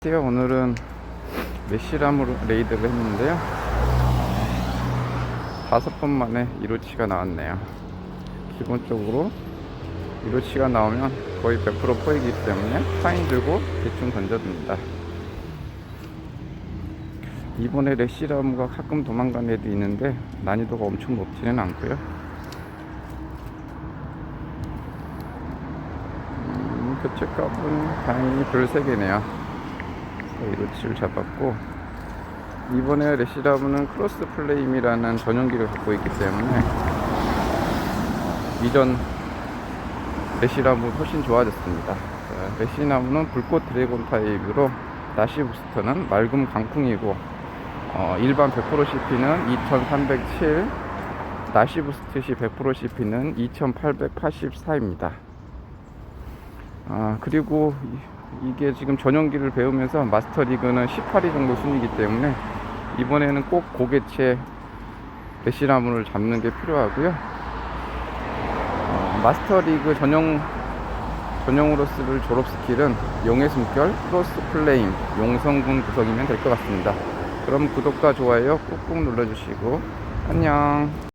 안녕하세요. 오늘은 메시람으로 레이드를 했는데요. 다섯 번 만에 이로치가 나왔네요. 기본적으로 이로치가 나오면 거의 100% 포이기 때문에 파인 들고 대충 던져줍니다. 이번에 레시라무가 가끔 도망간 애도 있는데 난이도가 엄청 높지는 않고요. 음, 교체 값은 다행히 별 3개네요. 이로치를 잡았고 이번에 레시라브는 크로스 플레임이라는 전용기를 갖고 있기 때문에 이전 레시라브 훨씬 좋아졌습니다. 자, 레시나무는 불꽃 드래곤 타입으로 다시 부스터는 맑음 강풍이고 어, 일반 100% CP는 2307 나시 부스트 시 100% CP는 2884입니다. 아, 그리고 이- 이게 지금 전용기를 배우면서 마스터 리그는 18위 정도 순위이기 때문에 이번에는 꼭 고개체 배시라문을 잡는 게 필요하고요. 어, 마스터 리그 전용 전용으로 쓸 졸업 스킬은 용의 숨결, 크로스 플레임, 용성군 구성이면 될 것 같습니다. 그럼 구독과 좋아요 꾹꾹 눌러주시고 안녕.